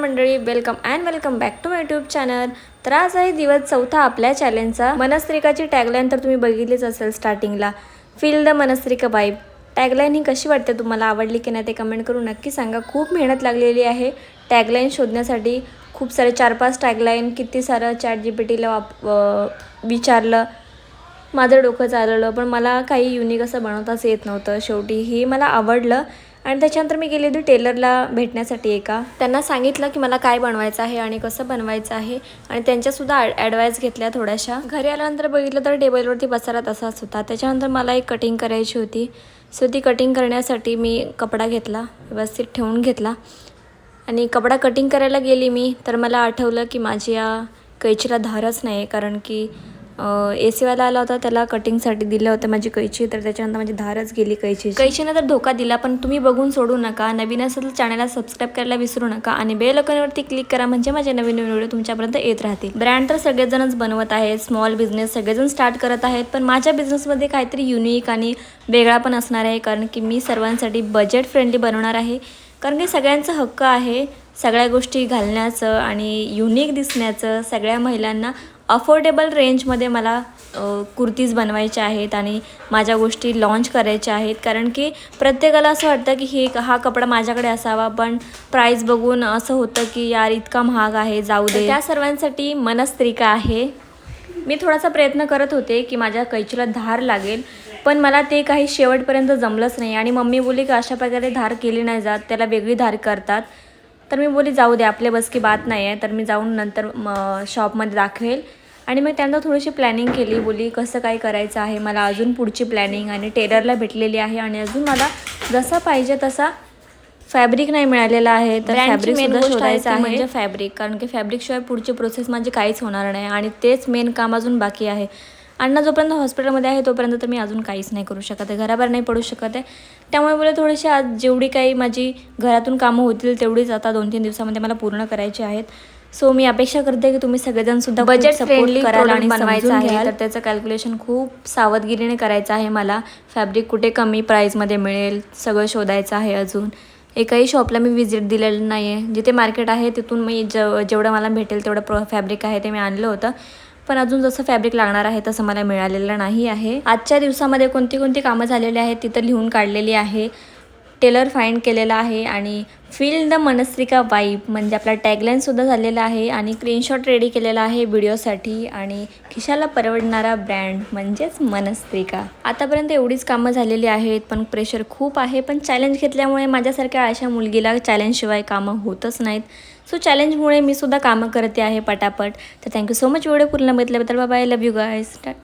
मंडळी welcome and welcome back to my YouTube channel तर आज आहे दिवस चौथा आपल्या चॅलेंजचा मनस्त्रिकाची टॅगलाईन तर तुम्ही बघितलीच असेल स्टार्टिंगला फील द मनस्त्रिका बाईब टॅगलाईन ही कशी वाटते तुम्हाला? आवडली की नाही ते कमेंट करून नक्की सांगा. खूप मेहनत लागलेली आहे टॅगलाईन शोधण्यासाठी. खूप सारे चार पाच टॅगलाईन किती सारं चॅट जी पी टीला वाप विचारलं. माझं डोकं चालवलं पण मला काही युनिक असं बनवताच येत नव्हतं शेवटी. ही मला आवडलं. आणि त्याच्यानंतर मी गेली होती टेलरला भेटण्यासाठी एका. त्यांना सांगितलं की मला काय बनवायचं आहे आणि कसं बनवायचं आहे. आणि त्यांच्यासुद्धा ॲडवाईस घेतल्या थोड्याशा. घरी आल्यानंतर बघितलं तर टेबलवरती पसारा तसाच होता त्याच्यानंतर मला एक कटिंग करायची होती. सो ती कटिंग करण्यासाठी मी कपडा घेतला. व्यवस्थित ठेवून घेतला. आणि कपडा कटिंग करायला गेली मी तर मला आठवलं की माझी या कैचीला धारच नाही कारण की ए सीवाला आला होता त्याला कटिंगसाठी दिलं होतं माझी कैची तर त्याच्यानंतर माझी धारच गेली कैची कैचीनं तर धोका दिला पण तुम्ही बघून सोडू नका. नवीन असेल तर चॅनलला सबस्क्राईब करायला विसरू नका आणि बेल आयकॉनवरती क्लिक करा म्हणजे माझे नवीन नवीन व्हिडिओ तुमच्यापर्यंत येत राहतील. ब्रँड तर सगळेजणच बनवत आहेत स्मॉल बिझनेस सगळेजण स्टार्ट करत आहेत पण माझ्या बिझनेसमध्ये काहीतरी युनिक आणि वेगळा पण असणार आहे कारण की मी सर्वांसाठी बजेट फ्रेंडली बनवणार आहे. कारण की सगळ्यांचा हक्क आहे सगळ्या गोष्टी घालण्याचं आणि युनिक दिसण्याचं सगळ्या महिलांना अफोर्डेबल रेंजमध्ये मला कुर्तीज बनवायच्या आहेत आणि माझ्या गोष्टी लॉन्च करायच्या आहेत. कारण की प्रत्येकाला असं वाटतं की हे हा कपडा माझ्याकडे असावा पण प्राईस बघून असं होतं की यार इतका महाग आहे जाऊ दे. त्या सर्वांसाठी मनस्त्रिका आहे. मी थोडासा प्रयत्न करत होते की माझ्या कैचीला धार लागेल पण मला ते काही शेवटपर्यंत जमलंच नाही. आणि मम्मी बोली की अशा प्रकारे धार केली नाही जात त्याला वेगळी धार करतात. तर मी बोली जाऊ दे आपले बस की बात नाही आहे. तर मी जाऊन नंतर म शॉपमध्ये दाखवेल. आणि मग त्यानंतर थोडीशी प्लॅनिंग केली बोली कसं काय करायचं आहे? मला अजून पुढची प्लॅनिंग आणि टेलरला भेटलेली आहे आणि अजून मला जसा पाहिजे तसा फॅब्रिक नाही मिळालेला आहे तर फॅब्रिक सुद्धा शोधायचं आहे. म्हणजे फॅब्रिक कारण की फॅब्रिकशिवाय पुढची प्रोसेस माझी काहीच होणार नाही आणि तेच मेन काम अजून बाकी आहे. अण्णा जोपर्यंत हॉस्पिटलमध्ये आहे तोपर्यंत तर मी अजून काहीच नाही करू शकत आहे. घराबाहेर नाही पडू शकत आहे. त्यामुळे बोले थोडीशी आज जेवढी काही माझी घरातून कामं होतील तेवढीच आता दोन तीन दिवसामध्ये मला पूर्ण करायची आहेत. सो मी अपेक्षा करते की तुम्ही सगळेजण सुद्धा बजेट फ्रेंडली करायला आणि बनवायचं आहे तर त्याचं कॅल्क्युलेशन खूप सावधगिरीने करायचं आहे मला. फॅब्रिक कुठे कमी प्राईजमध्ये मिळेल सगळं शोधायचं आहे अजून. एकाही शॉपला मी व्हिजिट दिलेलं नाही आहे जिथे मार्केट आहे तिथून मी जेव जेवढं मला भेटेल तेवढं प्रो फॅब्रिक आहे ते मी आणलं होतं. पण अजून जसं फॅब्रिक लागणार आहे तसं मला मिळालेलं नाही आहे. आजच्या दिवसामध्ये कोणती कोणती कामं झालेली आहेत तिथं लिहून काढलेली आहे. टेलर फाईंड केलेला आहे आणि फील द मनस्त्रिका वाईब म्हणजे आपला टॅगलाईनसुद्धा झालेला आहे आणि स्क्रीनशॉट रेडी केलेला आहे व्हिडिओसाठी आणि खिशाला परवडणारा ब्रँड म्हणजेच मनस्त्रिका आतापर्यंत एवढीच कामं झालेली आहेत पण प्रेशर खूप आहे. पण चॅलेंज घेतल्यामुळे माझ्यासारख्या अशा मुलगीला चॅलेंजशिवाय कामं होतच नाहीत. सो चॅलेंजमुळे मी सुद्धा कामं करते आहे पटापट. तर थँक्यू सो मच व्हिडिओ पूर्ण बघितल्याबद्दल बाय लव यू गायस